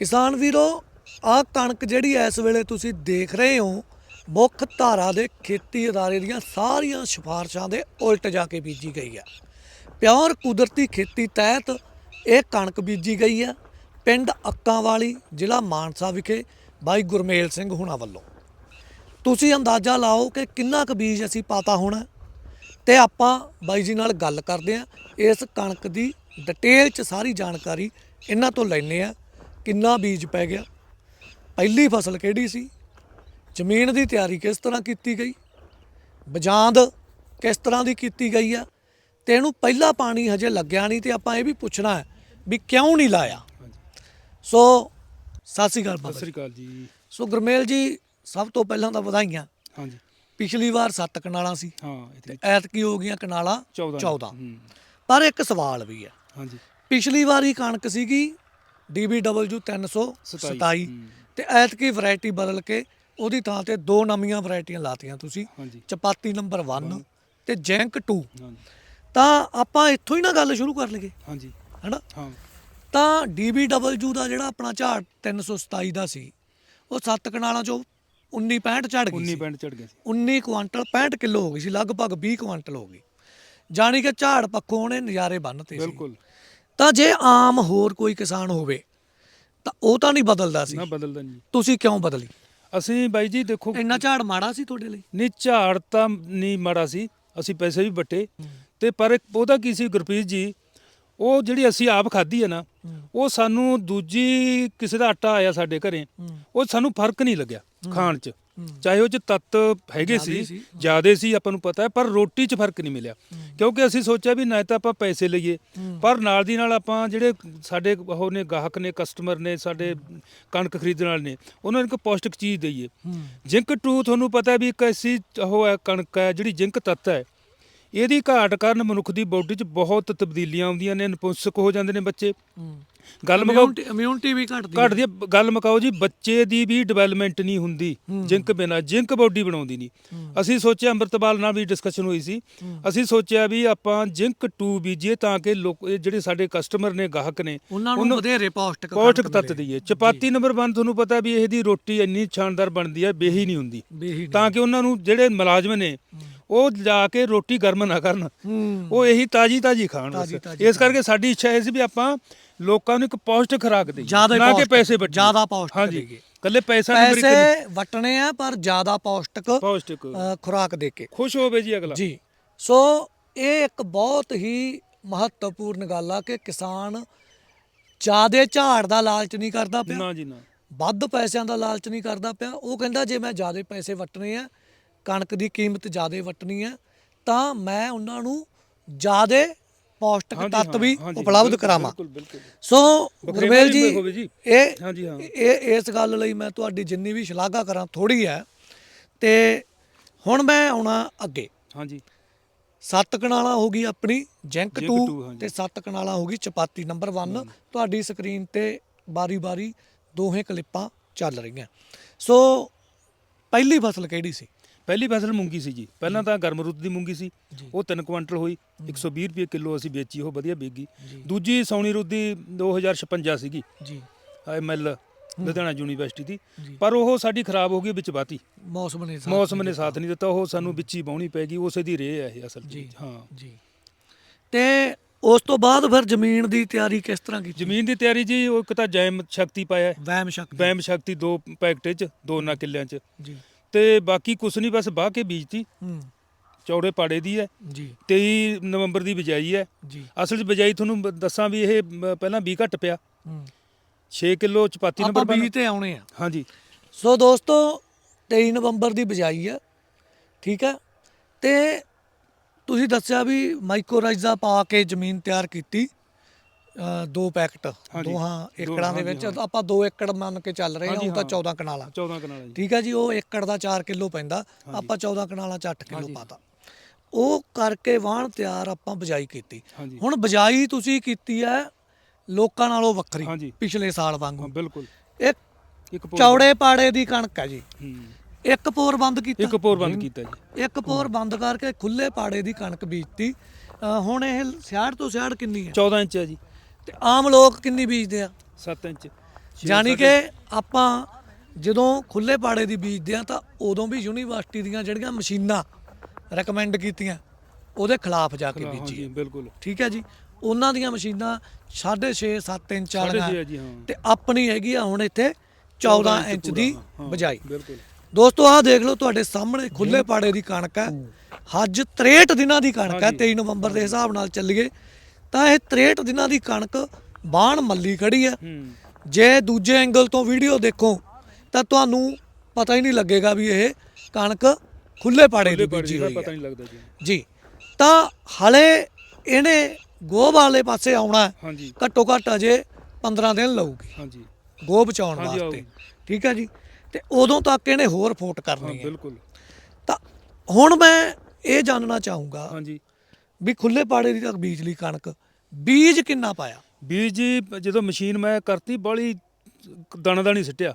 ਕਿਸਾਨ ਵੀਰੋ, ਆਹ ਕਣਕ ਜਿਹੜੀ ਇਸ ਵੇਲੇ ਤੁਸੀਂ ਦੇਖ ਰਹੇ ਹੋ, ਮੁੱਖ ਧਾਰਾ ਦੇ ਖੇਤੀ ਅਦਾਰੇ ਦੀਆਂ ਸਾਰੀਆਂ ਸਿਫਾਰਸ਼ਾਂ ਦੇ ਉਲਟ ਜਾ ਕੇ ਬੀਜੀ ਗਈ ਹੈ ਪਿਓਰ ਕੁਦਰਤੀ ਖੇਤੀ ਤਹਿਤ ਇਹ ਕਣਕ ਬੀਜੀ ਗਈ ਹੈ ਪਿੰਡ ਅੱਕਾਂ ਵਾਲੀ ਜ਼ਿਲ੍ਹਾ ਮਾਨਸਾ ਵਿਖੇ, ਬਾਈ ਗੁਰਮੇਲ ਸਿੰਘ ਹੁਣਾਂ ਵੱਲੋਂ। ਤੁਸੀਂ ਅੰਦਾਜ਼ਾ ਲਾਓ ਕਿ ਕਿੰਨਾ ਕੁ ਬੀਜ ਅਸੀਂ ਪਾਤਾ ਹੋਣਾ ਤੇ ਆਪਾਂ ਬਾਈ ਜੀ ਨਾਲ ਗੱਲ ਕਰਦੇ ਆ, ਇਸ ਕਣਕ ਦੀ ਡਿਟੇਲ ਚ ਸਾਰੀ ਜਾਣਕਾਰੀ ਇਹਨਾਂ ਤੋਂ ਲੈਣੇ ਆ। ਕਿੰਨਾ ਬੀਜ ਪੈ ਗਿਆ? ਪਹਿਲੀ ਫਸਲ ਕਿਹੜੀ ਸੀ? ਜ਼ਮੀਨ ਦੀ ਤਿਆਰੀ ਕਿਸ ਤਰ੍ਹਾਂ ਕੀਤੀ ਗਈ? ਬਜਾਂਦ ਕਿਸ ਤਰ੍ਹਾਂ ਦੀ ਕੀਤੀ ਗਈ ਆ? ਤੇ ਇਹਨੂੰ ਪਹਿਲਾ ਪਾਣੀ ਹਜੇ ਲੱਗਿਆ ਨਹੀਂ ਤੇ ਆਪਾਂ ਇਹ ਵੀ ਪੁੱਛਣਾ ਹੈ ਵੀ ਕਿਉਂ ਨਹੀਂ ਲਾਇਆ? ਸੋ ਸਤਿ ਸ਼੍ਰੀ ਅਕਾਲ ਸਤਿ ਸ੍ਰੀ ਅਕਾਲ ਜੀ। ਸੋ ਗੁਰਮੇਲ ਜੀ ਸਭ ਤੋਂ ਪਹਿਲਾਂ ਤਾਂ ਵਧਾਈਆਂ। ਹਾਂਜੀ। ਪਿਛਲੀ ਵਾਰ 7 ਕਨਾਲਾਂ ਸੀ। ਹਾਂ ਐਤਕੀ ਹੋ ਗਈਆਂ ਕਨਾਲਾਂ 14 14 ਹੂੰ, ਪਰ ਇੱਕ ਸਵਾਲ ਵੀ ਹੈ। ਹਾਂਜੀ। ਪਿਛਲੀ ਵਾਰੀ ਕਣਕ ਸੀਗੀ DBW 327 ਹੂੰ, ਤੇ ਐਤਕੀ ਵੈਰਾਈਟੀ ਬਦਲ ਕੇ ਉਹਦੀ ਥਾਂ ਤੇ ਦੋ ਨਵੀਆਂ ਵੈਰਾਈਟੀਆਂ ਲਾਤੀਆਂ ਤੁਸੀਂ। ਹਾਂਜੀ। ਚਪਾਤੀ ਨੰਬਰ 1 ਤੇ ਜੈਂਕ 2 ਹਾਂਜੀ। ਤਾਂ ਆਪਾਂ ਇੱਥੋਂ ਹੀ ਨਾ ਗੱਲ ਸ਼ੁਰੂ ਕਰ ਲਈਏ। ਹਾਂਜੀ। ਹਨਾ? ਹਾਂ। ਤਾਂ DBW ਦਾ ਜਿਹੜਾ ਆਪਣਾ ਝਾੜ 327 ਦਾ ਸੀ ਉਹ 7 ਕਨਾਲਾਂ ਚੋਂ 19 65 ਝੜ ਗਈ 19 ਸੀ ਪੈਂਟ ਚੜ ਗਿਆ ਸੀ। 19 ਕੁਆਂਟਲ 65 ਕਿਲੋ ਹੋ ਗਈ ਸੀ ਲਗਭਗ 20 ਕੁਆਂਟਲ ਹੋ ਗਈ। ਜਾਣੀ ਕਿ ਝਾੜ ਪੱਖੋਂ ਉਹਨੇ ਨਜ਼ਾਰੇ ਬੰਨਤੇ ਸੀ। ਬਿਲਕੁਲ। ਤਾਂ ਜੇ ਆਮ ਹੋਰ ਕੋਈ ਕਿਸਾਨ ਹੋਵੇ ਤਾਂ ਉਹ ਤਾਂ ਨਹੀਂ ਬਦਲਦਾ ਸੀ। ਨਾ ਬਦਲਦਾ ਨਹੀਂ। ਤੁਸੀਂ ਕਿਉਂ ਬਦਲੀ? ਅਸੀਂ ਬਾਈ ਜੀ ਦੇਖੋ ਇੰਨਾ ਝਾੜ ਮਾੜਾ ਸੀ ਤੁਹਾਡੇ ਲਈ? ਨਹੀਂ ਝਾੜ ਤਾਂ ਨਹੀਂ ਮਾੜਾ ਸੀ। ਅਸੀਂ ਪੈਸੇ ਵੀ ਵੱਟੇ। ਤੇ ਪਰ ਇੱਕ ਉਹਦਾ ਕੀ ਸੀ ਗੁਰਪ੍ਰੀਤ ਜੀ ਉਹ ਜਿਹੜੀ ਅਸੀਂ ਆਪ ਖਾਧੀ ਹੈ ਨਾ ਉਹ ਸਾਨੂੰ ਦੂਜੀ ਕਿਸੇ ਦਾ ਆਟਾ ਆਇਆ ਸਾਡੇ ਘਰੇ ਉਹ ਸਾਨੂੰ ਫ਼ਰਕ ਨਹੀਂ ਲੱਗਿਆ ਖਾਣ 'ਚ। ਚਾਹੇ ਉਹ 'ਚ ਤੱਤ ਹੈਗੇ ਸੀ। ਜਿਆਦੇ ਸੀ ਆਪਾਂ ਨੂੰ ਪਤਾ ਹੈ ਪਰ ਰੋਟੀ 'ਚ ਫ਼ਰਕ ਨਹੀਂ ਮਿਲਿਆ। ਕਿਉਂਕਿ ਅਸੀਂ ਸੋਚਿਆ ਵੀ ਨਾ ਤਾਂ ਆਪਾਂ ਪੈਸੇ ਲਈਏ ਪਰ ਨਾਲ ਦੀ ਨਾਲ ਆਪਾਂ ਜਿਹੜੇ ਸਾਡੇ ਉਹ ਨੇ ਗਾਹਕ ਨੇ ਕਸਟਮਰ ਨੇ ਸਾਡੇ ਕਣਕ ਖਰੀਦਣ ਵਾਲੇ ਨੇ ਉਹਨਾਂ ਨੂੰ ਇੱਕ ਪੌਸ਼ਟਿਕ ਚੀਜ਼ ਦਈਏ। ਜਿੰਕ 2 ਤੁਹਾਨੂੰ ਪਤਾ ਵੀ ਇੱਕ ਐਸੀ ਉਹ ਹੈ ਕਣਕ ਹੈ ਜਿਹੜੀ ਜਿੰਕ ਤੱਤ ਹੈ ਇਹਦੀ ਘਾਟ ਕਾਰਨ ਮਨੁੱਖ ਦੀ ਬੋਡੀ 'ਚ ਬਹੁਤ ਤਬਦੀਲੀਆਂ ਆਉਂਦੀਆਂ ਨੇ ਨਪੁੰਸਕ ਹੋ ਜਾਂਦੇ ਨੇ ਬੱਚੇ। ਗੱਲ ਮੁਕਾਓ ਇਮਿਊਨਿਟੀ ਵੀ ਘਟਦੀ। ਘਟਦੀ ਗੱਲ ਮੁਕਾਓ ਜੀ ਬੱਚੇ ਦੀ ਵੀ ਡਿਵੈਲਪਮੈਂਟ ਨਹੀਂ ਹੁੰਦੀ ਜਿੰਕ ਬਿਨਾ ਜਿੰਕ ਬੋਡੀ ਬਣਾਉਂਦੀ ਨਹੀਂ। ਅਸੀਂ ਸੋਚਿਆ ਅੰਮ੍ਰਿਤਪਾਲ ਨਾਲ ਵੀ ਡਿਸਕਸ਼ਨ ਹੋਈ ਸੀ। ਅਸੀਂ ਸੋਚਿਆ ਵੀ ਆਪਾਂ ਜਿੰਕ 2 ਬੀਜੀਏ ਤਾਂ ਕਿ ਲੋਕ ਜਿਹੜੇ ਸਾਡੇ ਕਸਟਮਰ ਨੇ ਗਾਹਕ ਨੇ ਉਹਨਾਂ ਨੂੰ ਵਧੇਰੇ ਪੌਸ਼ਟਿਕ ਪੌਸ਼ਟਿਕ ਤੱਤ। ਦਈਏ। ਚਪਾਤੀ ਨੰਬਰ 1 ਤੁਹਾਨੂੰ ਪਤਾ ਵੀ ਇਹਦੀ ਰੋਟੀ ਇੰਨੀ ਸ਼ਾਨਦਾਰ ਬਣਦੀ ਹੈ ਬੇਹੀ ਨਹੀਂ ਹੁੰਦੀ। ਤਾਂ ਕਿ ਉਹਨਾਂ ਨੂੰ ਜਿਹੜੇ ਮੁਲਾਜ਼ਮ ਨੇ ਉਹ ਜਾ ਕੇ ਰੋਟੀ ਗਰਮ ਨਾ ਕਰਨ। ਹੂੰ। ਉਹ ਇਹੀ ਤਾਜੀ ਤਾਜੀ ਖਾਣ ਤਾਜ਼ੀ- ਬਸ। ਤਾਜ਼ੀ ਇਸ ਕਰਕੇ ਸਾਡੀ ਇੱਛਾ ਇਹ ਸੀ ਵੀ ਆਪਾਂ ਲੋਕਾਂ ਨੂੰ ਇੱਕ ਪੌਸ਼ਟਿਕ ਖੁਰਾਕ ਦੇਈਏ ਜ਼ਿਆਦਾ ਨਾ ਕਿ ਪੌਸ਼ਟਿਕ, ਪੈਸੇ ਵੱਟੀਏ ਜ਼ਿਆਦਾ ਪੌਸ਼ਟਿਕ ਹਾਂਜੀ। ਦੇਈਏ। ਕੱਲੇ ਪੈਸਾ ਨਹੀਂ ਬਰੀਕ ਪੈਸੇ ਵਟਣੇ ਆ ਪਰ ਜ਼ਿਆਦਾ ਪੌਸ਼ਟਿਕ ਪੌਸ਼ਟਿਕ। ਅ, ਖੁਰਾਕ ਦੇ ਕੇ। ਖੁਸ਼ ਹੋਵੇ ਜੀ ਅਗਲਾ। ਜੀ। ਸੋ ਇਹ ਇੱਕ ਬਹੁਤ ਹੀ ਮਹੱਤਵਪੂਰਨ ਗੱਲ ਆ ਕਿ ਕਿਸਾਨ ਜਿਆਦੇ ਝਾੜ ਦਾ ਲਾਲਚ ਨਹੀਂ ਕਰਦਾ ਪਿਆ। ਨਾ ਜੀ ਨਾ। ਵੱਧ ਪੈਸਿਆਂ ਦਾ ਲਾਲਚ ਨਹੀਂ ਕਰਦਾ ਪਿਆ। ਉਹ ਕਹਿੰਦਾ ਜੇ ਮੈਂ ਜਿਆਦੇ ਪੈਸੇ ਵਟਣੇ ਆ ਕਣਕ ਦੀ ਕੀਮਤ ਜਿਆਦੇ ਵਟਣੀ ਆ ਤਾਂ ਮੈਂ ਉਹਨਾਂ ਨੂੰ ਜਿਆਦੇ ਪੌਸ਼ਟਿਕ ਤੱਤ ਹਾਂ, ਵੀ ਉਪਲਬਧ ਕਰਾਵਾਂ। ਸੋ ਗੁਰਮੇਲ ਜੀ। ਇਹ ਹਾਂ। ਇਹ ਇਸ ਗੱਲ ਲਈ ਮੈਂ ਤੁਹਾਡੀ ਜਿੰਨੀ ਵੀ ਸ਼ਲਾਘਾ ਕਰਾਂ ਥੋੜੀ ਹੈ। ਤੇ ਹੁਣ ਮੈਂ ਆਉਣਾ ਅੱਗੇ। ਹਾਂਜੀ। ਸੱਤ ਕਨਾਲਾ ਹੋ ਗਈ ਆਪਣੀ ਜੈਂਕ ਜੈਂਕ 2 two, ਹਾਂਜੀ। ਤੇ ਸੱਤ ਕਨਾਲਾ ਹੋ ਗਈ ਚਪਾਤੀ। ਨੰਬਰ 1 ਤੁਹਾਡੀ ਸਕਰੀਨ ਤੇ ਬਾਰੀ-ਬਾਰੀ ਦੋਹੇ ਕਲਿੱਪਾਂ ਚੱਲ ਰਹੀਆਂ। ਸੋ ਪਹਿਲੀ ਫਸਲ ਕਿਹੜੀ ਸੀ? ਪਹਿਲੀ ਫਸਲ ਮੂੰਗੀ ਸੀ ਜੀ। ਪਹਿਲਾਂ ਤਾਂ ਗਰਮ ਰੁੱਤ ਦੀ ਮੂੰਗੀ ਸੀ। ਉਹ 3 ਕੁਇੰਟਲ ਹੋਈ 120 ਰੁਪਏ ਕਿਲੋ ਅਸੀਂ ਵੇਚੀ ਉਹ ਵਧੀਆ ਵਿਕ। ਦੂਜੀ ਸੌਣੀ ਰੁੱਤ ਦੀ 2056 ਸੀਗੀ। ਜੀ। ਐਮਐਲ ਲੁਧਿਆਣਾ ਯੂਨੀਵਰਸਿਟੀ ਦੀ। ਪਰ ਉਹ ਸਾਡੀ ਖਰਾਬ ਹੋ ਗਈ ਵਿੱਚ ਬਾਤੀ ਮੌਸਮ ਨੇ ਸਾਥ ਮੌਸਮ ਨੇ ਸਾਥ ਨਹੀਂ ਦਿੱਤਾ ਉਹ ਸਾਨੂੰ ਵਿੱਚ ਹੀ ਬਾਉਣੀ ਪੈ ਗਈ ਉਸੇ ਦੀ ਰੇਹ ਹੈ ਇਹ ਅਸਲ ਜੀ। ਹਾਂ। ਜੀ। ਤੇ ਉਸ ਤੋਂ ਬਾਅਦ ਫਿਰ ਜ਼ਮੀਨ ਦੀ ਤਿਆਰੀ ਕਿਸ ਤਰ੍ਹਾਂ ਕੀਤੀ? ਜ਼ਮੀਨ ਦੀ ਤਿਆਰੀ ਜੀ ਉਹ ਇੱਕ ਤਾਂ ਜੈਮ ਸ਼ਕਤੀ ਪਾਇਆ। ਵੈਮ ਸ਼ਕਤੀ। ਵੈਮ ਸ਼ਕਤੀ ਦੋ ਪੈਕਟੇ ਚ ਦੋ ਨਾ ਕਿੱਲਿਆਂ ਚ। ਜੀ। ਤੇ ਬਾਕੀ ਕੁਛ ਨਹੀਂ ਬਸ ਬਾਹ ਕੇ ਬੀਜਤੀ। ਹੂੰ। ਚੌੜੇ ਪਾੜੇ ਦੀ ਹੈ ਜੀ। 23 ਨਵੰਬਰ ਦੀ ਬਿਜਾਈ ਹੈ ਜੀ। ਅਸਲ 'ਚ ਬਿਜਾਈ ਤੁਹਾਨੂੰ ਬ- ਦੱਸਾਂ ਵੀ ਇਹ ਮ, ਪਹਿਲਾਂ 20 ਘੱਟ ਪਿਆ। ਹੂੰ। 6 ਕਿਲੋ ਚਪਾਤੀ ਆਪਾਂ ਨੰਬਰ ਬੀਜ ਤੇ ਆਉਣੇ ਆ। ਹਾਂਜੀ। ਸੋ ਦੋਸਤੋ 23 ਨਵੰਬਰ ਦੀ ਬਜਾਈ ਆ ਠੀਕ ਹੈ ਤੇ ਤੁਸੀਂ ਦੱਸਿਆ ਵੀ ਮਾਈਕੋਰਾਈਜ਼ਾ ਪਾ ਕੇ ਜ਼ਮੀਨ ਤਿਆਰ ਕੀਤੀ। ਅ, ਦੋ ਪੈਕਟ ਹਾਂਜੀ। ਦੋਹਾਂ ਦੋ- ਏਕੜਾਂ ਦੇ ਵਿੱਚ। ਆਪਾਂ 2 ਏਕੜ ਮੰਨ ਕੇ ਚੱਲ ਰਹੇ ਹਾਂ ਹਾਂਜੀ, ਉਹ ਤਾਂ ਹਾਂ। 14 ਕਨਾਲਾਂ। 14 ਕਨਾਲ ਜੀ। ਠੀਕ ਹੈ ਜੀ ਉਹ ਏਕੜ ਦਾ 4 ਕਿਲੋ ਪੈਂਦਾ। ਆਪਾਂ 14 ਕਨਾਲਾਂ ਚ 8 ਕਿਲੋ ਹਾਂਜੀ। ਪਾਤਾ। ਉਹ ਕਰਕੇ ਵਾਹਣ ਤਿਆਰ ਆਪਾਂ ਬਜਾਈ ਕੀਤੀ। ਹਾਂਜੀ। ਹੁਣ ਬਜਾਈ ਤੁਸੀਂ ਕੀਤੀ ਹੈ ਲੋਕਾਂ ਨਾਲੋਂ ਵੱਖਰੀ ਹਾਂਜੀ। ਪਿਛਲੇ ਸਾਲ ਹਾਂ ਵਾਂਗੂ ਬਿਲਕੁਲ। ਇੱਕ ਇੱਕ ਪੋਰ ਚੌੜੇ ਪਾੜੇ ਦੀ ਕਣਕ ਹੈ ਜੀ। ਹੂੰ। ਇੱਕ ਪੋਰ ਬੰਦ ਕੀਤਾ। ਇੱਕ ਪੋਰ ਬੰਦ ਕੀਤਾ ਜੀ। ਇੱਕ ਪੋਰ ਬੰਦ ਕਰਕੇ ਖੁੱਲੇ ਪਾੜੇ ਦੀ ਕਣਕ ਬੀਜਤੀ। ਅ, ਹੁਣ ਇਹ ਸਿਆੜ ਤੋਂ ਸਿਆੜ ਕਿੰਨੀ ਹੈ? 14 ਇੰਚ ਹੈ ਜੀ। ਤੇ ਆਮ ਲੋਕ ਕਿੰਨੀ ਬੀਜਦੇ ਆ? 7 ਇੰਚ। ਜਾਣੀ ਕਿ ਆਪਾਂ ਜਦੋਂ ਖੁੱਲੇ ਪਾੜੇ ਦੀ ਬੀਜਦੇ ਆ ਤਾਂ ਉਦੋਂ ਵੀ ਯੂਨੀਵਰਸਿਟੀ ਦੀਆਂ ਜਿਹੜੀਆਂ ਮਸ਼ੀਨਾਂ ਰეკਮੈਂਡ ਕੀਤੀਆਂ ਉਹਦੇ ਖਿਲਾਫ ਜਾ ਕੇ ਬੀਜੀ ਬਿਲਕੁਲ। ਠੀਕ ਹੈ ਜੀ? ਉਹਨਾਂ ਦੀਆਂ ਮਸ਼ੀਨਾਂ 6.5 7 ਇੰਚ ਵਾਲੀਆਂ ਤੇ ਆਪਣੀ ਹੈਗੀ ਆ ਹੁਣ ਇੱਥੇ 14 ਇੰਚ ਦੀ ਬਜਾਈ। ਬਿਲਕੁਲ। ਦੋਸਤੋ ਆਹ ਦੇਖ ਲਓ ਤੁਹਾਡੇ ਸਾਹਮਣੇ ਖੁੱਲੇ ਪਾੜੇ ਦੀ ਕਣਕ ਹੈ। ਅੱਜ 63 ਦਿਨਾਂ ਦੀ ਕਣਕ ਹੈ ਹਾਂਜੀ। 23 ਨਵੰਬਰ ਦੇ ਹਿਸਾਬ ਨਾਲ ਚੱਲੀਏ। ਤਾਂ ਇਹ 63 ਦਿਨਾਂ ਦੀ ਕਣਕ ਬਾਣ ਮੱਲੀ ਖੜੀ ਹੈ। ਜੇ ਦੂਜੇ ਐਂਗਲ ਤੋਂ ਵੀਡੀਓ ਦੇਖੋ ਤਾਂ ਤੁਹਾਨੂੰ ਪਤਾ ਹੀ ਨਹੀਂ ਲੱਗੇਗਾ ਵੀ ਇਹ ਕਣਕ ਖੁੱਲੇ ਪਾੜੇ ਦੀ ਬੀਜੀ ਪਤਾ ਨਹੀਂ ਲੱਗਦਾ ਜੀ। ਜੀ। ਤਾਂ ਹਲੇ ਇਹਨੇ ਗੋਹ ਵਾਲੇ ਪਾਸੇ ਆਉਣਾ ਹੈ। ਹਾਂਜੀ। ਘੱਟੋ ਘੱਟ ਅਜੇ 15 ਦਿਨ ਲਊਗੀ। ਹਾਂਜੀ। ਗੋਹ ਬਚਾਉਣ ਵਾਸਤੇ। ਠੀਕ ਹੈ ਜੀ। ਤੇ ਉਦੋਂ ਤੱਕ ਇਹਨੇ ਹੋਰ ਫੋਟ ਕਰਨੀ ਹੈ ਬਿਲਕੁਲ। ਤਾਂ ਹੁਣ ਮੈਂ ਇਹ ਜਾਣਨਾ ਚਾਹੂੰਗਾ ਹਾਂਜੀ। ਵੀ ਖੁੱਲੇ ਪਾੜੇ ਦੀ ਤੱਕ ਬੀਜ ਲਈ ਕਣਕ। ਬੀਜ ਕਿੰਨਾ ਪਾਇਆ? ਬੀਜ ਜੀ ਜਦੋਂ ਮਸ਼ੀਨ ਮੈਂ ਕਰਤੀ ਬਾਲੀ ਦਾਣਾ ਦਾਣੀ ਸਿੱਟਿਆ।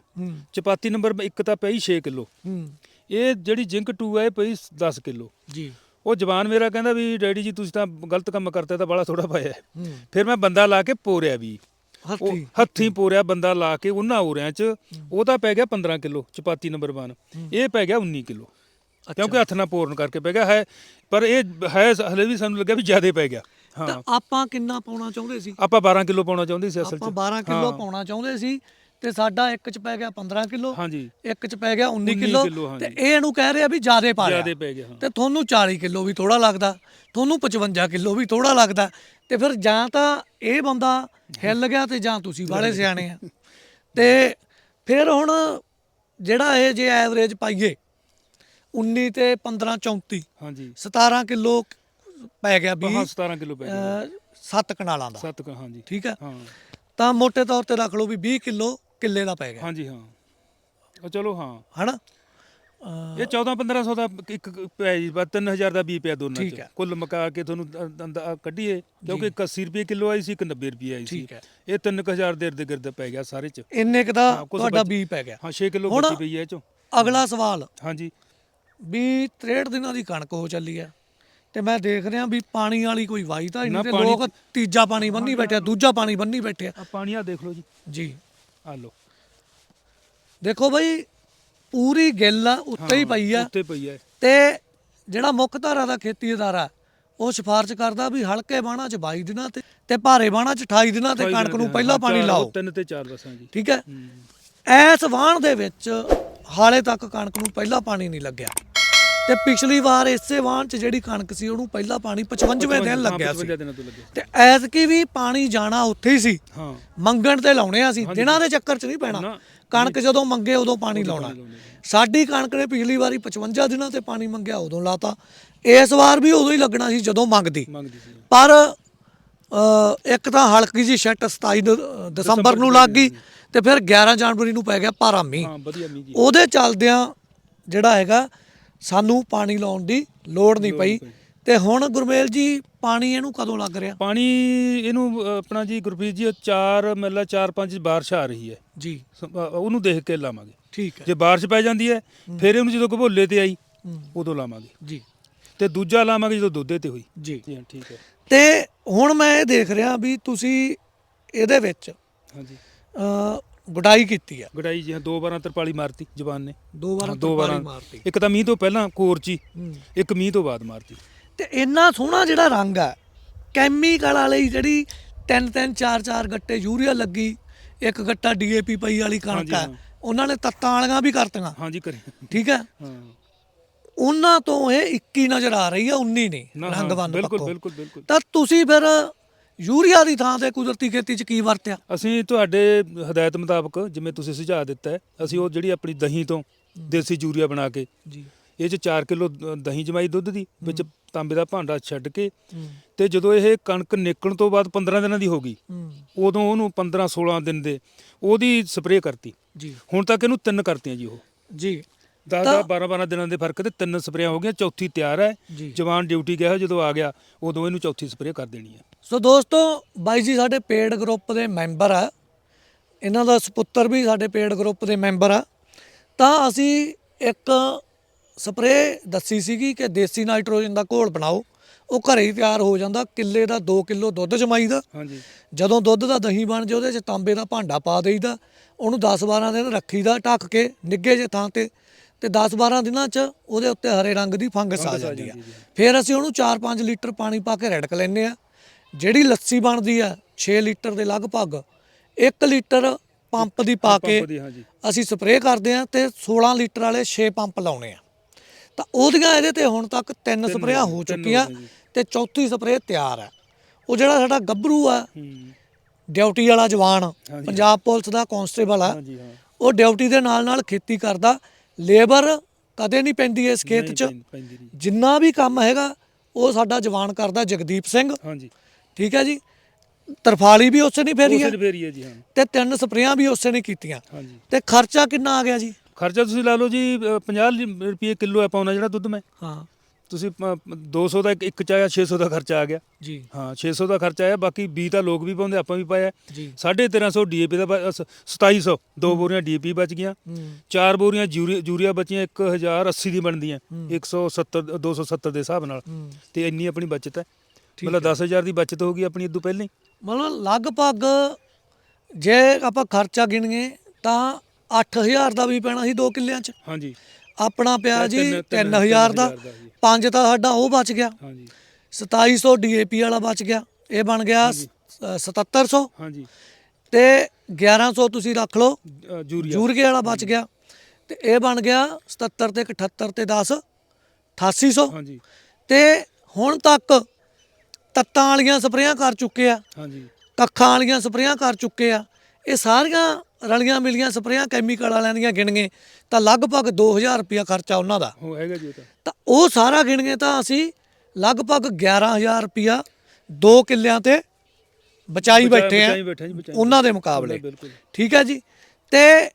ਚਪਾਤੀ ਨੰਬਰ ਇੱਕ ਤਾਂ ਪਈ 6 ਕਿਲੋ। ਇਹ ਜਿਹੜੀ ਜਿੰਕ 2 ਹੈ ਪਈ 10 ਕਿਲੋ। ਜੀ। ਉਹ ਜਵਾਨ ਮੇਰਾ ਕਹਿੰਦਾ ਵੀ ਡੈਡੀ ਜੀ ਤੁਸੀਂ ਤਾਂ ਗਲਤ ਕੰਮ ਕਰਤੇ ਤਾਂ ਬੜਾ ਥੋੜਾ ਪਾਇਆ ਫਿਰ ਮੈਂ ਬੰਦਾ ਲਾ ਕੇ ਪੋਰਿਆ ਵੀ। ਹੱਥੀ। ਹੱਥੀਂ ਪੋਰਿਆ ਬੰਦਾ ਲਾ ਕੇ ਉਹਨਾਂ ਔਰਿਆਂ ਚ ਉਹ ਤਾਂ ਪੈ ਗਿਆ 15 ਕਿਲੋ ਚਪਾਤੀ ਨੰਬਰ 1 ਇਹ ਪੈ ਗਿਆ 19 ਕਿਲੋ। ਕਿਉਂਕਿ ਹੱਥ ਨਾਲ ਪੋਰਨ ਕਰਕੇ ਪੈ ਗਿਆ ਹੈ ਪਰ ਇਹ ਹੈ ਹਲੇ ਵੀ ਸਾਨੂੰ ਲੱਗਿਆ ਵੀ ਜ਼ਿਆਦਾ ਪੈ ਗਿਆ। ਹਾਂ। ਤਾਂ ਆਪਾਂ ਕਿੰਨਾ ਪਾਉਣਾ ਚਾਹੁੰਦੇ ਸੀ? ਆਪਾਂ 12 ਕਿਲੋ ਪਾਉਣਾ ਚਾਹੁੰਦੇ ਸੀ ਅਸਲ ਆਪਾਂ ਚ। 12 ਕਿਲੋ। ਪਾਉਣਾ ਚਾਹੁੰਦੇ ਸੀ ਤੇ ਸਾਡਾ ਇੱਕ ਚ ਪੈ ਗਿਆ 15 ਕਿਲੋ ਹਾਂਜੀ। ਇੱਕ ਚ ਪੈ ਗਿਆ 19 19 ਕਿਲੋ ਤੇ। ਇਹ ਇਹਨੂੰ ਕਹਿ ਰਿਹਾ ਵੀ ਜ਼ਿਆਦੇ ਪਾ ਲਿਆ ਜ਼ਿਆਦਾ ਪੈ ਗਿਆ ਤੇ ਤੁਹਾਨੂੰ 40 ਕਿਲੋ ਵੀ ਥੋੜਾ ਲੱਗਦਾ ਤੁਹਾਨੂੰ 55 ਕਿਲੋ ਵੀ ਥੋੜਾ ਲੱਗਦਾ ਤੇ ਫਿਰ ਜਾਂ ਤਾਂ ਇਹ ਬੰਦਾ ਹਿੱਲ ਗਿਆ ਤੇ ਜਾਂ ਤੁਸੀਂ ਬਾਲੇ ਸਿਆਣੇ ਆ। ਤੇ ਫਿਰ ਹੁਣ ਜਿਹੜਾ ਇਹ ਜੇ ਐਵਰੇਜ ਪਾਈਏ 19 ਤੇ 15 34 ਹਾਂਜੀ। 17 ਕਿਲੋ ਪੈ ਗਿਆ ਵੀ ਹਾਂ 17 ਕਿਲੋ ਪੈ ਗਿਆ। 7 ਕਨਾਲਾਂ ਦਾ। ਸੱਤ ਕੁ, ਹਾਂਜੀ। ਠੀਕ ਹੈ? ਹਾਂ। ਤਾਂ ਮੋٹے ਤੌਰ ਤੇ ਰੱਖ ਲਓ ਵੀ 20 ਕਿਲੋ ਕਿੱਲੇ ਦਾ ਪੈ ਗਿਆ। ਹਾਂਜੀ ਹਾਂ। ਉਹ ਚਲੋ ਹਾਂ। ਹਨਾ? ਇਹ 14 1500 ਦਾ ਇੱਕ ਪਿਆ ਜੀ ਬਸ 3000 ਦਾ ਬੀ ਪਿਆ ਦੋਨਾਂ ਚ। ਕੁੱਲ ਮਕਾ ਕੇ ਤੁਹਾਨੂੰ ਕੱਢੀਏ। ਕਿਉਂਕਿ ਇੱਕ 80 ਰੁਪਏ ਕਿਲੋ ਆਈ ਸੀ ਇੱਕ 90 ਰੁਪਏ ਆਈ ਸੀ। ਇਹ 3000 ਦੇ ਇਰਦ ਗਿਰਦ ਪੈ ਗਿਆ ਸਾਰੇ ਚ। ਇੰਨੇ ਕ ਦਾ ਤੁਹਾਡਾ ਬੀ ਪੈ ਗਿਆ। ਹਾਂ 6 ਕਿਲੋ ਬਚੀ ਪਈ ਹੈ ਇਹ ਚੋਂ। ਅਗਲਾ ਸਵਾਲ। ਹਾਂਜੀ। ਵੀ 63 ਦਿਨਾਂ ਦੀ ਕਣਕ ਹੋ ਚੱਲੀ ਆ। ਤੇ ਮੈਂ ਦੇਖ ਰਿਹਾ ਵੀ ਪਾਣੀ ਵਾਲੀ ਕੋਈ ਵਾਈ ਤਾਂ ਹੀ ਨਾ ਨਹੀਂ ਤੇ ਪਾਣੀ- ਲੋਕ ਤੀਜਾ ਪਾਣੀ ਬੰਨੀ ਬੈਠੇ ਆ, ਦੂਜਾ ਪਾਣੀ ਬੰਨੀ ਬੈਠੇ ਆ। ਆ ਪਾਣੀ ਆ ਦੇਖ ਲਓ ਜੀ। ਜੀ। ਆ ਲਓ। ਦੇਖੋ ਬਈ ਪੂਰੀ ਗਿੱਲ ਆ ਉੱਤੇ ਹੀ ਹਾਂ, ਪਈ ਆ। ਉੱਤੇ ਪਈ ਹੈ ਤੇ ਜਿਹੜਾ ਮੁੱਖ ਧਾਰਾ ਦਾ ਖੇਤੀ ਅਦਾਰਾ ਉਹ ਸਿਫਾਰਿਸ਼ ਕਰਦਾ ਵੀ ਹਲਕੇ ਬਾਣਾ ਚ 22 ਦਿਨਾਂ ਤੇ ਤੇ ਭਾਰੇ ਬਾਣਾ ਚ 28 ਦਿਨਾਂ ਤੇ ਕਣਕ ਨੂੰ ਪਹਿਲਾਂ ਪਾਣੀ ਲਾਓ। ਤਿੰਨ ਤੇ ਚਾਰ ਬਸਾਂ ਜੀ। ਠੀਕ ਹੈ? ਹੂੰ। ਐਸ ਵਾਹਣ ਦੇ ਵਿੱਚ ਹਾਲੇ ਤੱਕ ਕਣਕ ਨੂੰ ਪਹਿਲਾਂ ਪਾਣੀ ਨਹੀਂ ਲੱਗਿਆ। ਤੇ ਪਿਛਲੀ ਵਾਰ ਇਸੇ ਵਾਹਣ 'ਚ ਜਿਹੜੀ ਕਣਕ ਸੀ ਉਹਨੂੰ ਪਹਿਲਾਂ ਪਾਣੀ 55ਵੇਂ ਦਿਨ ਲੱਗਿਆ ਸੀ। 55 ਦਿਨਾਂ ਤੋਂ ਤੇ ਐਤਕੀ ਵੀ ਪਾਣੀ ਜਾਣਾ ਉੱਥੇ ਹੀ ਸੀ। ਹਾਂ। ਮੰਗਣ ਤੇ ਲਾਉਣੇ ਆ ਸੀ ਦਿਨਾਂ ਦੇ ਚੱਕਰ 'ਚ ਨਹੀਂ ਪੈਣਾ। ਕਣਕ ਜਦੋਂ ਮੰਗੇ ਉਦੋਂ ਪਾਣੀ ਲਾਉਣਾ। ਸਾਡੀ ਕਣਕ ਨੇ ਪਿਛਲੀ ਵਾਰੀ 55 ਦਿਨਾਂ ਤੇ ਪਾਣੀ ਮੰਗਿਆ ਉਦੋਂ ਲਾਤਾ। ਇਸ ਵਾਰ ਵੀ ਉਦੋਂ ਹੀ ਲੱਗਣਾ ਸੀ ਜਦੋਂ ਮੰਗਦੀ। ਮੰਗਦੀ ਸੀ। ਪਰ ਅ, ਇੱਕ ਤਾਂ ਹਲਕੀ ਜੀ ਛੱਟ 27 ਦ- ਦਸੰਬਰ ਨੂੰ ਲੱਗ ਗਈ ਤੇ ਫਿਰ 11 ਜਨਵਰੀ ਨੂੰ ਪੈ ਗਿਆ ਭਾਰਾ ਮੀਂਹ। ਹਾਂ ਵਧੀਆ ਮੀ ਜੀ। ਉਹਦੇ ਚੱਲਦਿਆਂ ਜਿਹੜਾ ਹੈਗਾ ਸਾਨੂੰ ਪਾਣੀ ਲਾਉਣ ਦੀ ਲੋੜ ਨਹੀਂ ਪਈ। ਤੇ ਹੁਣ ਗੁਰਮੇਲ ਜੀ ਪਾਣੀ ਇਹਨੂੰ ਕਦੋਂ ਲੱਗ ਰਿਹਾ? ਪਾਣੀ ਇਹਨੂੰ ਆਪਣਾ ਜੀ ਗੁਰਪ੍ਰੀਤ ਜੀ 4 ਮੱਲਾ 4-5 ਬਾਰਿਸ਼ ਆ ਰਹੀ ਹੈ। ਜੀ। ਉਹਨੂੰ ਦੇਖ ਕੇ ਲਾਵਾਂਗੇ। ਠੀਕ ਹੈ। ਜੇ ਬਾਰਿਸ਼ ਪੈ ਜਾਂਦੀ ਹੈ ਫਿਰ ਇਹਨੂੰ ਜਦੋਂ ਘਬੋਲੇ ਤੇ ਆਈ ਉਦੋਂ ਲਾਵਾਂਗੇ। ਜੀ। ਤੇ ਦੂਜਾ ਲਾਵਾਂਗੇ ਜਦੋਂ ਦੁੱਧੇ ਤੇ ਹੋਈ। ਜੀ। ਠੀਕ ਹੈ। ਤੇ ਹੁਣ ਮੈਂ ਇਹ ਦੇਖ ਰਿਹਾ ਵੀ ਤੁਸੀਂ ਇਹਦੇ ਵਿੱਚ ਹਾਂਜੀ। ਗੁਡਾਈ ਕੀਤੀ ਆ ਗੜਾਈ ਜੀ ਹਾਂ ਦੋ ਵਾਰਾਂ ਤਰਪਾਲੀ ਮਾਰਤੀ ਜਵਾਨ ਨੇ। ਦੋ ਵਾਰ ਹਾਂ, ਦੋ ਤਰਪਾਲੀ ਵਾਰਾਂ ਮਾਰਤੀ। ਇੱਕ ਤਾਂ ਮੀਂਹ ਤੋਂ ਪਹਿਲਾਂ ਕੋਰਚੀ। ਇੱਕ ਮੀਂਹ ਤੋਂ ਬਾਅਦ ਮਾਰਤੀ। ਤੇ ਇੰਨਾ ਸੋਹਣਾ ਜਿਹੜਾ ਰੰਗ ਆ ਕੈਮੀਕਲ ਵਾਲੀ ਜਿਹੜੀ ਤਿੰਨ ਤਿੰਨ ਚਾਰ ਚਾਰ ਗੱਟੇ ਯੂਰੀਆ ਲੱਗੀ ਇੱਕ ਗੱਟਾ ਡੀਏਪੀ ਪਈ ਵਾਲੀ ਕਣਕ ਹਾਂਜੀ, ਆ ਹਾਂ। ਉਹਨਾਂ ਨੇ ਤੱਤਾਂ ਵਾਲੀਆਂ ਵੀ ਕਰਤੀਆਂ। ਹਾਂਜੀ ਕਰੇ। ਠੀਕ ਹਾਂ? ਉਹਨਾਂ ਤੋਂ ਇਹ 21 ਨਜ਼ਰ ਆ ਰਹੀ ਆ 19 ਨਹੀਂ ਨਾ, ਰੰਗ ਹਾਂ, ਬਿਲਕੁਲ ਬਿਲਕੁਲ ਬਿਲਕੁਲ। ਤਾਂ ਤੁਸੀਂ ਫਿਰ ਯੂਰੀਆ ਦੀ ਥਾਂ ਤੇ ਕੁਦਰਤੀ ਖੇਤੀ ਚ ਕੀ ਵਰਤਿਆ? ਅਸੀਂ ਤੁਹਾਡੇ ਹਦਾਇਤ ਮੁਤਾਬਕ ਜਿਵੇਂ ਤੁਸੀਂ ਸੁਝਾਅ ਦਿੱਤਾ ਹੈ ਅਸੀਂ ਉਹ ਜਿਹੜੀ ਆਪਣੀ ਦਹੀਂ ਤੋਂ ਦੇਸੀ ਯੂਰੀਆ ਬਣਾ ਕੇ ਜੀ। ਇਹ ਚ 4 ਕਿਲੋ ਦਹੀਂ ਜਮਾਈ ਦੁੱਧ ਦੀ ਵਿੱਚ ਤਾਂਬੇ ਦਾ ਭਾਂਡਾ ਛੱਡ ਕੇ ਤੇ ਜਦੋਂ ਇਹ ਕਣਕ ਨਿਕਲਣ ਤੋਂ ਬਾਅਦ 15 ਦਿਨਾਂ ਦੀ ਹੋ ਗਈ ਉਦੋਂ ਉਹਨੂੰ 15 16 ਦਿਨ ਦੇ ਉਹਦੀ ਸਪਰੇਅ ਕਰਤੀ। ਜੀ। ਹੁਣ ਤੱਕ ਇਹਨੂੰ ਤਿੰਨ ਕਰਤੀਆਂ ਜੀ ਉਹ। ਜੀ। 10 ਤਾਂ- 12 12 ਦਿਨਾਂ ਦੇ ਫ਼ਰਕ ਤੇ ਤਿੰਨ ਸਪਰੇਆਂ ਹੋ ਗਈਆਂ ਚੌਥੀ ਤਿਆਰ ਹੈ। ਜੀ। ਜਵਾਨ ਡਿਊਟੀ ਗਿਆ ਹੋਇਆ, ਜਦੋਂ ਆ ਗਿਆ ਉਦੋਂ ਇਹਨੂੰ ਚੌਥੀ ਸਪਰੇਅ ਕਰ ਦੇਣੀ ਹੈ। ਸੋ ਦੋਸਤੋ ਬਾਈ ਜੀ ਸਾਡੇ ਪੇਡ ਗਰੁੱਪ ਦੇ ਮੈਂਬਰ ਆ। ਇਹਨਾਂ ਦਾ ਸੁਪੁੱਤਰ ਵੀ ਸਾਡੇ ਪੇਡ ਗਰੁੱਪ ਦੇ ਮੈਂਬਰ ਆ। ਤਾਂ ਅਸੀਂ ਇੱਕ ਸਪਰੇਅ ਦੱਸੀ ਸੀਗੀ ਕਿ ਦੇਸੀ ਨਾਈਟ੍ਰੋਜਨ ਦਾ ਘੋਲ ਬਣਾਓ। ਉਹ ਘਰੇ ਹੀ ਤਿਆਰ ਹੋ ਜਾਂਦਾ ਕਿੱਲੇ ਦਾ 2 ਕਿਲੋ ਦੁੱਧ ਜਮਾਈਦਾ। ਹਾਂਜੀ। ਜਦੋਂ ਦੁੱਧ ਦਾ ਦਹੀਂ ਬਣ ਜੇ ਉਹਦੇ 'ਚ ਤਾਂਬੇ ਦਾ ਭਾਂਡਾ ਪਾ ਦੇਈਦਾ। ਉਹਨੂੰ 10-12 ਦਿਨ ਰੱਖੀਦਾ ਢੱਕ ਕੇ ਨਿੱਗੇ ਜੇ ਥਾਂ ਤੇ ਤੇ 10-12 ਦਿਨਾਂ 'ਚ ਉਹਦੇ ਉੱਤੇ ਹਰੇ ਰੰਗ ਦੀ ਫੰਗਸ ਆ ਜਾਂਦੀ ਆ। ਫਿਰ ਅਸੀਂ ਉਹਨੂੰ 4-5 ਲੀਟਰ ਪਾਣੀ ਪਾ ਕੇ ਰੜਕ ਲੈਂਦੇ ਆ। ਜਿਹੜੀ ਲੱਸੀ ਬਣਦੀ ਆ 6 ਲੀਟਰ ਦੇ ਲਗਭਗ 1 ਲੀਟਰ ਪੰਪ ਦੀ ਪਾ ਕੇ ਅਸੀਂ ਸਪਰੇਅ ਕਰਦੇ ਆ ਤੇ 16 ਲੀਟਰ ਵਾਲੇ 6 ਪੰਪ ਲਾਉਣੇ ਆ। ਤਾਂ ਉਹਦੀਆਂ ਇਹਦੇ ਤੇ ਹੁਣ ਤੱਕ ਤਿੰਨ ਸਪਰੇਆਂ ਹੋ ਚੁੱਕੀਆਂ। ਤੇ ਚੌਥੀ ਸਪਰੇਅ ਤਿਆਰ ਆ। ਉਹ ਜਿਹੜਾ ਸਾਡਾ ਗੱਭਰੂ ਆ ਡਿਊਟੀ ਵਾਲਾ ਜਵਾਨ। ਪੰਜਾਬ ਪੁਲਿਸ ਦਾ ਕਾਂਸਟੇਬਲ ਆ ਉਹ ਡਿਊਟੀ ਦੇ ਨਾਲ ਨਾਲ ਖੇਤੀ ਕਰਦਾ ਲੇਬਰ ਕਦੇ ਨਹੀਂ ਪੈਂਦੀ ਇਸ ਖੇਤ 'ਚ। ਜਿੰਨਾ ਵੀ ਕੰਮ ਹੈਗਾ ਉਹ ਸਾਡਾ ਜਵਾਨ ਕਰਦਾ ਜਗਦੀਪ ਸਿੰਘ। ਹਾਂਜੀ। ਠੀਕ ਹੈ ਜੀ? ਤਰਫਾਲੀ ਵੀ ਉਸੇ ਨੇ ਫੇਰੀ ਉਸੇ ਆ ਦੀ ਫੇਰੀ ਹੈ ਜੀ ਹਾਂ। ਤੇ ਤਿੰਨ ਸਪਰੇਆਂ ਵੀ ਉਸੇ ਨੇ ਕੀਤੀਆਂ। ਹਾਂਜੀ। ਤੇ ਖਰਚਾ ਕਿੰਨਾ ਆ ਗਿਆ ਜੀ? ਖਰਚਾ ਤੁਸੀਂ ਲਾ ਲਓ ਜੀ ਅ, 50 ਰੁਪਏ ਕਿਲੋ ਹੈ ਪਾਉਣਾ ਜਿਹੜਾ ਦੁੱਧ ਮੈਂ। ਹਾਂ। ਤੁਸੀਂ ਪ- 200 ਦਾ ਇੱਕ- ਚ ਆਇਆ 600 ਦਾ ਖਰਚਾ ਆ ਗਿਆ। ਜੀ। ਹਾਂ 600 ਦਾ ਖਰਚਾ ਆਇਆ ਬਾਕੀ 20 ਤਾਂ ਲੋਕ ਵੀ ਪਾਉਂਦੇ ਆਪਾਂ ਵੀ ਪਾਇਆ। ਜੀ। 1350 ਡੀਏਪੀ ਦਾ ਬ- ਅ, ਸ- 2700 ਦੋ ਬੋਰੀਆਂ ਡੀਏਪੀ ਬਚ ਗਈਆਂ। ਚਾਰ ਬੋਰੀਆਂ ਯੂਰੀ- ਯੂਰੀਆ ਬਚੀਆਂ 1080 ਦੀ ਬਣਦੀਆਂ। ਹੂੰ। 170 270 ਦੇ ਹਿਸਾਬ ਨਾਲ। ਤੇ ਇੰਨੀ ਆਪਣੀ ਬਚਤ ਹੈ। ਮਤਲਬ 10000 ਦੀ ਬਚਤ ਹੋ ਗਈ ਆਪਣੀ ਇਦੋਂ ਪਹਿਲਾਂ ਮਤਲਬ ਲਗਭਗ ਜੇ ਆਪਾਂ ਖਰਚਾ ਗਿਣੀਏ ਤਾਂ 8000 ਦਾ ਵੀ ਪੈਣਾ ਸੀ 2 ਕਿੱਲਿਆਂ 'ਚ। ਹਾਂਜੀ। ਆਪਣਾ ਪਿਆ ਜੀ ਤਿੰਨ- ਤਿੰਨ- 3000 ਦਾ। ਪੰਜ ਤਾਂ ਸਾਡਾ ਉਹ ਬਚ ਗਿਆ। ਹਾਂਜੀ। 2700 ਡੀਏਪੀ ਵਾਲਾ ਬਚ ਗਿਆ। ਇਹ ਬਣ ਗਿਆ ਸ- ਅ, 7700 ਹਾਂਜੀ। ਤੇ 1100 ਤੁਸੀਂ ਰੱਖ ਲਓ। ਜੂਰਗੇ ਵਾਲਾ ਬਚ ਗਿਆ। ਤੇ ਇਹ ਬਣ ਗਿਆ 77 ਤੇ 78 ਤੇ 10 8800 ਹਾਂਜੀ। ਤੇ ਹੁਣ ਤੱਕ ਤੱਤਾਂ ਵਾਲੀਆਂ ਸਪਰੇਆਂ ਕਰ ਚੁੱਕੇ ਆ। ਹਾਂਜੀ। ਕੱਖਾਂ ਵਾਲੀਆਂ ਸਪਰੇਆਂ ਕਰ ਚੁੱਕੇ ਆ। ਇਹ ਸਾਰੀਆਂ ਰਲੀਆਂ ਮਿਲੀਆਂ ਸਪਰੇਆਂ ਕੈਮੀਕਲ ਵਾਲਿਆਂ ਦੀਆਂ ਗਿਣਗੇ ਤਾਂ ਲਗਭਗ 2000 ਰੁਪਇਆ ਖਰਚਾ ਉਹਨਾਂ ਦਾ। ਹੋ ਹੈਗਾ ਜੀ ਉਹ ਤਾਂ। ਤਾਂ ਉਹ ਸਾਰਾ ਗਿਣਗੇ ਤਾਂ ਅਸੀਂ ਲਗਭਗ 11000 ਰੁਪਇਆ 2 ਕਿੱਲਿਆਂ ਤੇ ਬਚਾਈ ਬੈਠੇ ਆ ਉਹਨਾਂ ਦੇ ਮੁਕਾਬਲੇ। ਠੀਕ ਹੈ ਜੀ? ਤੇ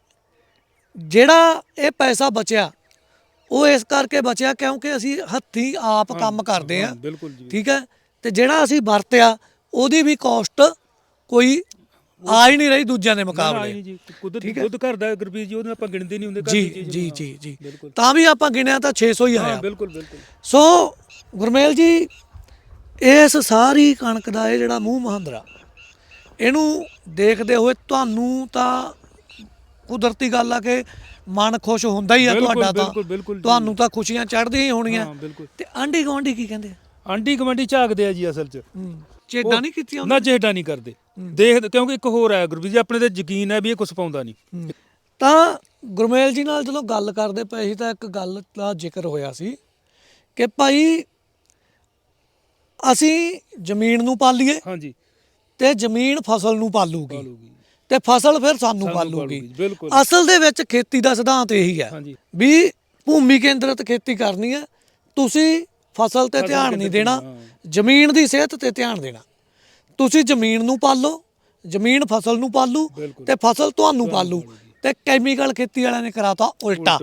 ਜਿਹੜਾ ਇਹ ਪੈਸਾ ਬਚਿਆ ਉਹ ਇਸ ਕਰਕੇ ਬਚਿਆ ਕਿਉਂਕਿ ਅਸੀਂ ਹੱਥੀਂ ਆਪ ਕੰਮ ਕਰਦੇ ਆ। ਠੀਕ ਹੈ? ਤੇ ਜਿਹੜਾ ਅਸੀਂ ਵਰਤਿਆ ਉਹਦੀ ਵੀ ਕਾਸਟ ਕੋਈ ਆ ਹੀ ਨਹੀਂ ਰਹੀ ਦੂਜਿਆਂ ਦੇ ਮੁਕਾਬਲੇ। ਜੀ ਕੁਦਰਤ। ਦੁੱਧ ਘਰ ਦਾ ਗੁਰਪ੍ਰੀਤ ਜੀ ਉਹਨੂੰ ਆਪਾਂ ਗਿਣਦੇ ਨਹੀਂ ਹੁੰਦੇ ਜੀ ਜੀ ਜੀ ਜੀ। ਤਾਂ ਵੀ ਆਪਾਂ ਗਿਣਿਆ ਤਾਂ 600 ਹੀ ਹਾਂ ਆਇਆ। ਬਿਲਕੁਲ ਬਿਲਕੁਲ। ਸੋ ਗੁਰਮੇਲ ਜੀ ਇਸ ਸਾਰੀ ਕਣਕ ਦਾ ਇਹ ਜਿਹੜਾ ਮੂੰਹ ਮਹੰਦਰਾ ਇਹਨੂੰ ਦੇਖਦੇ ਹੋਏ ਤੁਹਾਨੂੰ ਤਾਂ ਕੁਦਰਤੀ ਗੱਲ ਆ ਕਿ ਮਨ ਖੁਸ਼ ਹੁੰਦਾ ਹੀ ਆ ਤੁਹਾਡਾ ਤਾਂ। ਤੁਹਾਨੂੰ ਤਾਂ ਖੁਸ਼ੀਆਂ ਚੜ੍ਹਦੀਆਂ ਹੀ ਹੋਣੀਆਂ ਤੇ ਆਂਢੀ ਗੁਆਂਢੀ ਕੀ ਕਹਿੰਦੇ ਆ? ਆਂਟੀ ਕਮੰਡੀ ਝਾਕਦੇ ਆ ਜੀ ਅਸਲ 'ਚ। ਚੇਡਾ ਨਹੀਂ ਕੀਤੀਆਂ ਨਾ ਚੇਟਾ ਨਹੀਂ ਕਰਦੇ। ਦੇਖ ਕਿਉਂਕਿ ਇੱਕ ਹੋਰ ਹੈ ਗੁਰਪ੍ਰੀਤ ਜੀ ਆਪਣੇ ਤੇ ਯਕੀਨ ਹੈ ਵੀ ਇਹ ਕੁਝ ਪਾਉਂਦਾ ਨਹੀਂ। ਤਾਂ ਗੁਰਮੇਲ ਜੀ ਨਾਲ ਜਦੋਂ ਗੱਲ ਕਰਦੇ ਪਏ ਸੀ ਤਾਂ ਇੱਕ ਗੱਲ ਦਾ ਜ਼ਿਕਰ ਹੋਇਆ ਸੀ ਕਿ ਭਾਈ ਅਸੀਂ ਜ਼ਮੀਨ ਨੂੰ ਪਾਲੀਏ ਹਾਂਜੀ ਤੇ ਜ਼ਮੀਨ ਫਸਲ ਨੂੰ ਪਾਲੂਗੀ ਤੇ ਫਸਲ ਫਿਰ ਸਾਨੂੰ ਪਾਲੂਗੀ। ਅਸਲ ਦੇ ਵਿੱਚ ਖੇਤੀ ਦਾ ਸਿਧਾਂਤ ਇਹੀ ਹੈ ਵੀ ਭੂਮੀ ਕੇਂਦਰਿਤ ਖੇਤੀ ਕਰਨੀ ਹੈ ਤੁਸੀਂ ਫਸਲ ਤੇ ਧਿਆਨ ਨਹੀਂ ਦੇਣਾ। ਜ਼ਮੀਨ ਦੀ ਸਿਹਤ ਤੇ ਧਿਆਨ ਦੇਣਾ ਤੁਸੀਂ ਜ਼ਮੀਨ ਨੂੰ ਪਾਲੋ ਜ਼ਮੀਨ ਫਸਲ ਨੂੰ ਪਾਲੂ। ਤੇ ਫਸਲ ਤੁਹਾਨੂੰ ਪਾਲੂ। ਤੇ ਕੈਮੀਕਲ ਖੇਤੀ ਵਾਲਿਆਂ ਨੇ ਕਰਾਤਾ ਉਲਟਾ।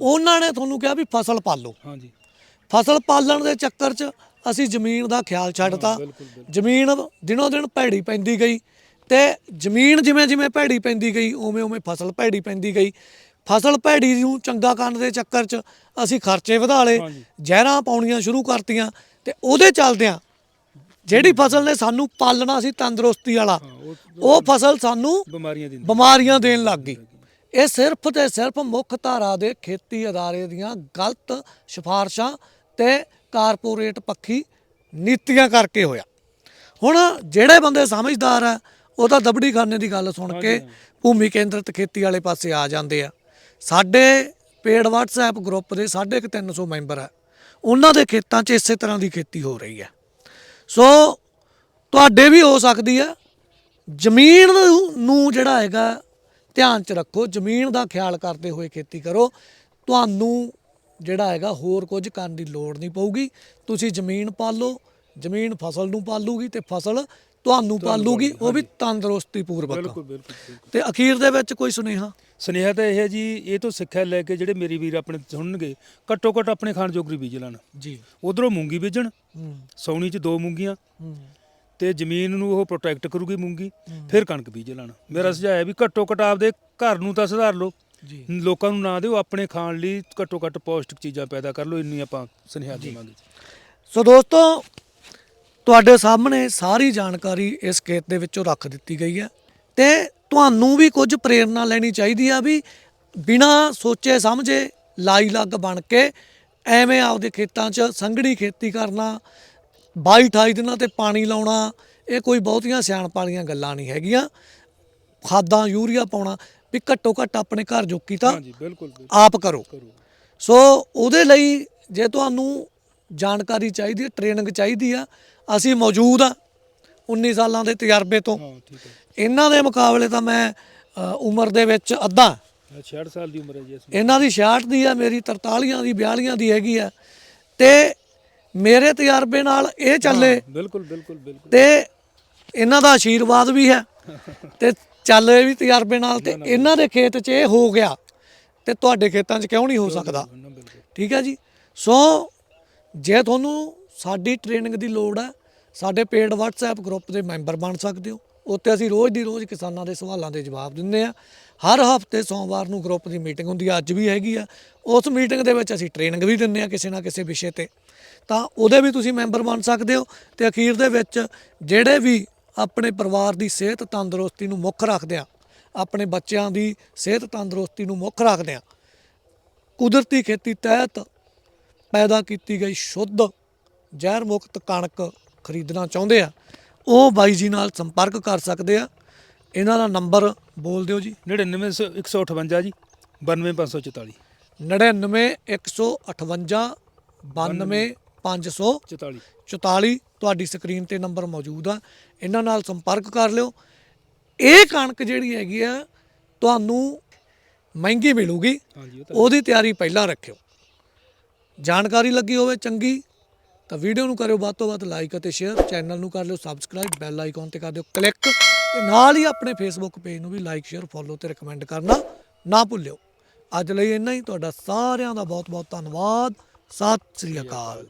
ਉਹਨਾਂ ਨੇ ਤੁਹਾਨੂੰ ਕਿਹਾ ਵੀ ਫਸਲ ਪਾਲੋ। ਹਾਂਜੀ। ਫਸਲ ਪਾਲਣ ਦੇ ਚੱਕਰ 'ਚ ਅਸੀਂ ਜ਼ਮੀਨ ਦਾ ਖਿਆਲ ਛੱਡਤਾ। ਜ਼ਮੀਨ ਦਿਨੋਂ ਦਿਨ ਭੈੜੀ ਪੈਂਦੀ ਗਈ ਤੇ ਜ਼ਮੀਨ ਜਿਵੇਂ ਜਿਵੇਂ ਭੈੜੀ ਪੈਂਦੀ ਗਈ ਉਵੇਂ ਉਵੇਂ ਫਸਲ ਭੈੜੀ ਪੈਂਦੀ ਗਈ। ਫਸਲ ਭੈੜੀ ਨੂੰ ਚੰਗਾ ਕਰਨ ਦੇ ਚੱਕਰ 'ਚ ਅਸੀਂ ਖਰਚੇ ਵਧਾ ਲਏ। ਜ਼ਹਿਰਾਂ ਪਾਉਣੀਆਂ ਸ਼ੁਰੂ ਕਰਤੀਆਂ ਤੇ ਉਹਦੇ ਚੱਲਦਿਆਂ ਜਿਹੜੀ ਫਸਲ ਨੇ ਸਾਨੂੰ ਪਾਲਣਾ ਸੀ ਤੰਦਰੁਸਤੀ ਵਾਲਾ ਉਹ ਫਸਲ ਸਾਨੂੰ ਬਿਮਾਰੀਆਂ ਦਿੰਦੀ। ਬਿਮਾਰੀਆਂ ਦੇਣ ਲੱਗ ਗਈ। ਇਹ ਸਿਰਫ ਤੇ ਸਿਰਫ ਮੁੱਖ ਧਾਰਾ ਦੇ ਖੇਤੀ ਅਦਾਰੇ ਦੀਆਂ ਗਲਤ ਸਿਫਾਰਸ਼ਾਂ ਤੇ ਕਾਰਪੋਰੇਟ ਪੱਖੀ ਨੀਤੀਆਂ ਕਰਕੇ ਹੋਇਆ। ਹੁਣ ਜਿਹੜੇ ਬੰਦੇ ਸਮਝਦਾਰ ਆ ਉਹ ਤਾਂ ਦਬੜੀ ਖਾਨੇ ਦੀ ਗੱਲ ਸੁਣ ਕੇ ਭੂਮੀ ਕੇਂਦਰਿਤ ਖੇਤੀ ਵਾਲੇ ਪਾਸੇ ਆ ਜਾਂਦੇ ਆ। ਸਾਡੇ ਪੇਡ WhatsApp ਗਰੁੱਪ ਦੇ 350 ਮੈਂਬਰ ਆ। ਉਹਨਾਂ ਦੇ ਖੇਤਾਂ 'ਚ ਇਸੇ ਤਰ੍ਹਾਂ ਦੀ ਖੇਤੀ ਹੋ ਰਹੀ ਹੈ ਸੋ ਤੁਹਾਡੇ ਵੀ ਹੋ ਸਕਦੀ ਆ। ਜ਼ਮੀਨ ਨੂੰ- ਜਿਹੜਾ ਹੈਗਾ, ਧਿਆਨ ਚ ਰੱਖੋ। ਜ਼ਮੀਨ ਦਾ ਖਿਆਲ ਕਰਦੇ ਹੋਏ ਖੇਤੀ ਕਰੋ। ਤੁਹਾਨੂੰ ਜਿਹੜਾ ਹੈਗਾ, ਹੋਰ ਕੁਝ ਕਰਨ ਦੀ ਲੋੜ ਨਹੀਂ ਪਊਗੀ। ਤੁਸੀਂ ਜ਼ਮੀਨ ਪਾਲੋ, ਜ਼ਮੀਨ ਫਸਲ ਨੂੰ ਪਾਲੂਗੀ ਤੇ ਫਸਲ ਤੁਹਾਨੂੰ ਪਾਲੂਗੀ ਉਹ ਵੀ ਤੰਦਰੁਸਤੀ ਪੂਰਵਕ ਬਿਲਕੁਲ ਬਿਲਕੁਲ। ਤੇ ਅਖੀਰ ਦੇ ਵਿੱਚ ਕੋਈ ਸੁਨੇਹਾ? ਸੁਨੇਹਾ ਤਾਂ ਇਹ ਹੈ ਜੀ ਇਹ ਤੋਂ ਸਿੱਖਿਆ ਲੈ ਕੇ ਜਿਹੜੇ ਮੇਰੀ ਵੀਰ ਆਪਣੇ ਸੁਣਨਗੇ ਘੱਟੋ ਘੱਟ ਆਪਣੇ ਖਾਣ ਜੋਗਰੀ ਬੀਜ ਲੈਣ। ਜੀ। ਉਧਰੋਂ ਮੂੰਗੀ ਬੀਜਣ ਹੂੰ। ਸੌਣੀ 'ਚ ਦੋ ਮੂੰਗੀਆਂ ਹੂੰ। ਤੇ ਜ਼ਮੀਨ ਨੂੰ ਉਹ ਪ੍ਰੋਟੈਕਟ ਕਰੂਗੀ ਮੂੰਗੀ ਫਿਰ ਕਣਕ ਬੀਜ ਲੈਣਾ। ਮੇਰਾ ਸੁਝਾਅ ਹੈ ਵੀ ਘੱਟੋ ਘੱਟ ਆਪਦੇ ਘਰ ਨੂੰ ਤਾਂ ਸੁਧਾਰ ਲਓ। ਜੀ। ਲੋਕਾਂ ਨੂੰ ਨਾ ਦਿਓ ਆਪਣੇ ਖਾਣ ਲਈ ਘੱਟੋ ਘੱਟ ਪੌਸ਼ਟਿਕ ਚੀਜ਼ਾਂ ਪੈਦਾ ਕਰ ਲਓ ਇੰਨੀ ਆਪਾਂ ਸੁਨੇਹਾ ਦੇਵਾਂਗੇ। ਸੋ ਦੋਸਤੋ ਤੁਹਾਡੇ ਸਾਹਮਣੇ ਸਾਰੀ ਜਾਣਕਾਰੀ ਇਸ ਖੇਤ ਦੇ ਵਿੱਚੋਂ ਰੱਖ ਦਿੱਤੀ ਗਈ ਹੈ ਤੇ ਤੁਹਾਨੂੰ ਵੀ ਕੁਝ ਪ੍ਰੇਰਣਾ ਲੈਣੀ ਚਾਹੀਦੀ ਆ ਵੀ ਬਿਨਾ ਸੋਚੇ ਸਮਝੇ ਲਾਈ ਲੱਗ ਬਣ ਕੇ ਐਵੇਂ ਆਪਦੇ ਖੇਤਾਂ 'ਚ ਸੰਘਣੀ ਖੇਤੀ ਕਰਨਾ 22 28 ਦਿਨਾਂ ਤੇ ਪਾਣੀ ਲਾਉਣਾ ਇਹ ਕੋਈ ਬਹੁਤੀਆਂ ਸਿਆਣਪ ਵਾਲੀਆਂ ਗੱਲਾਂ ਨਹੀਂ ਹੈਗੀਆਂ। ਖਾਦਾਂ ਯੂਰੀਆ ਪਾਉਣਾ ਵੀ ਘੱਟੋ ਘੱਟ ਆਪਣੇ ਘਰ ਜੋਗੀ ਤਾਂ ਹਾਂਜੀ ਬਿਲਕੁਲ ਆਪ ਕਰੋ। ਸੋ ਉਹਦੇ ਲਈ ਜੇ ਤੁਹਾਨੂੰ ਜਾਣਕਾਰੀ ਚਾਹੀਦੀ ਹੈ ਟ੍ਰੇਨਿੰਗ ਚਾਹੀਦੀ ਆ ਅਸੀਂ ਮੌਜੂਦ ਆ 19 ਸਾਲਾਂ ਦੇ ਤਜਰਬੇ ਤੋਂ। ਹਾਂ ਠੀਕ ਹੈ। ਇਹਨਾਂ ਦੇ ਮੁਕਾਬਲੇ ਤਾਂ ਮੈਂ ਅ, ਉਮਰ ਦੇ ਵਿੱਚ ਅੱਧਾ। ਇਹ 66 ਸਾਲ ਦੀ ਉਮਰ ਹੈ ਜੀ ਇਸ ਇਹਨਾਂ ਦੀ 66 ਦੀ ਆ ਮੇਰੀ 43 ਦੀ 42 ਦੀ ਹੈਗੀ ਆ। ਤੇ ਮੇਰੇ ਤਜਰਬੇ ਨਾਲ ਇਹ ਚੱਲੇ। ਬਿਲਕੁਲ ਬਿਲਕੁਲ ਬਿਲਕੁਲ। ਤੇ ਇਹਨਾਂ ਦਾ ਆਸ਼ੀਰਵਾਦ ਵੀ ਹੈ। ਤੇ ਚੱਲੇ ਵੀ ਤਜਰਬੇ ਨਾਲ ਤੇ ਇਹਨਾਂ ਦੇ ਖੇਤ 'ਚ ਇਹ ਹੋ ਗਿਆ। ਤੇ ਤੁਹਾਡੇ ਖੇਤਾਂ 'ਚ ਕਿਉਂ ਨਹੀਂ ਹੋ ਸਕਦਾ? ਨਾ ਬਿਲਕੁਲ। ਠੀਕ ਹੈ ਜੀ? ਸੋ ਜੇ ਤੁਹਾਨੂੰ ਸਾਡੀ ਟ੍ਰੇਨਿੰਗ ਦੀ ਲੋੜ ਹੈ ਸਾਡੇ ਪੇਡ WhatsApp ਗਰੁੱਪ ਦੇ ਮੈਂਬਰ ਬਣ ਸਕਦੇ ਹੋ। ਉੱਤੇ ਅਸੀਂ ਰੋਜ਼ ਦੀ ਰੋਜ਼ ਕਿਸਾਨਾਂ ਦੇ ਸਵਾਲਾਂ ਦੇ ਜਵਾਬ ਦਿੰਦੇ ਆ। ਹਰ ਹਫ਼ਤੇ ਸੋਮਵਾਰ ਨੂੰ ਗਰੁੱਪ ਦੀ ਮੀਟਿੰਗ ਹੁੰਦੀ ਹੈ ਅੱਜ ਵੀ ਹੈਗੀ ਆ। ਉਸ ਮੀਟਿੰਗ ਦੇ ਵਿੱਚ ਅਸੀਂ ਟ੍ਰੇਨਿੰਗ ਵੀ ਦਿੰਦੇ ਆ ਕਿਸੇ ਨਾ ਕਿਸੇ ਵਿਸ਼ੇ ਤੇ। ਤਾਂ ਉਹਦੇ ਵੀ ਤੁਸੀਂ ਮੈਂਬਰ ਬਣ ਸਕਦੇ ਹੋ ਤੇ ਅਖੀਰ ਦੇ ਵਿੱਚ ਜਿਹੜੇ ਵੀ ਆਪਣੇ ਪਰਿਵਾਰ ਦੀ ਸਿਹਤ ਤੰਦਰੁਸਤੀ ਨੂੰ ਮੁੱਖ ਰੱਖਦੇ ਆ, ਆਪਣੇ ਬੱਚਿਆਂ ਦੀ ਸਿਹਤ ਤੰਦਰੁਸਤੀ ਨੂੰ ਮੁੱਖ ਰੱਖਦੇ ਆ। ਕੁਦਰਤੀ ਖੇਤੀ ਤਹਿਤ ਪੈਦਾ ਕੀਤੀ ਗਈ ਸ਼ੁੱਧ ਜ਼ਹਿਰ ਮੁਕਤ ਕਣਕ ਖਰੀਦਣਾ ਚਾਹੁੰਦੇ ਆ ਉਹ ਬਾਈ ਜੀ ਨਾਲ ਸੰਪਰਕ ਕਰ ਸਕਦੇ ਆ। ਇਹਨਾਂ ਦਾ ਨੰਬਰ ਬੋਲ ਦਿਓ ਜੀ। 99 158 ਜੀ 92544 99 158 92 500 44 44 ਤੁਹਾਡੀ ਸਕਰੀਨ ਤੇ ਨੰਬਰ ਮੌਜੂਦ ਆ। ਇਹਨਾਂ ਨਾਲ ਸੰਪਰਕ ਕਰ ਲਿਓ। ਇਹ ਕਣਕ ਜਿਹੜੀ ਹੈਗੀ ਆ ਤੁਹਾਨੂੰ ਮਹਿੰਗੀ ਮਿਲੂਗੀ। ਉਹਦੀ ਤਿਆਰੀ ਪਹਿਲਾਂ ਰੱਖਿਓ। ਜਾਣਕਾਰੀ ਲੱਗੀ ਹੋਵੇ ਚੰਗੀ ਤਾਂ ਵੀਡੀਓ ਨੂੰ ਕਰਿਓ ਵੱਧ ਤੋਂ ਵੱਧ ਲਾਈਕ ਅਤੇ ਸ਼ੇਅਰ ਚੈਨਲ ਨੂੰ ਕਰ ਲਿਓ ਸਬਸਕ੍ਰਾਈਬ ਬੈਲ ਆਈਕਨ ਤੇ ਕਰ ਦਿਓ ਕਲਿੱਕ ਤੇ ਨਾਲ ਹੀ ਆਪਣੇ ਫੇਸਬੁੱਕ ਪੇਜ ਨੂੰ ਵੀ ਲਾਈਕ ਸ਼ੇਅਰ ਫੋਲੋ ਤੇ ਰეკਮੈਂਡ ਕਰਨਾ ਨਾ ਭੁੱਲਿਓ। ਅੱਜ ਲਈ ਇੰਨਾ ਹੀ, ਤੁਹਾਡਾ ਸਾਰਿਆਂ ਦਾ ਬਹੁਤ ਬਹੁਤ ਧੰਨਵਾਦ। ਸਤਿ ਸ੍ਰੀ ਅਕਾਲ।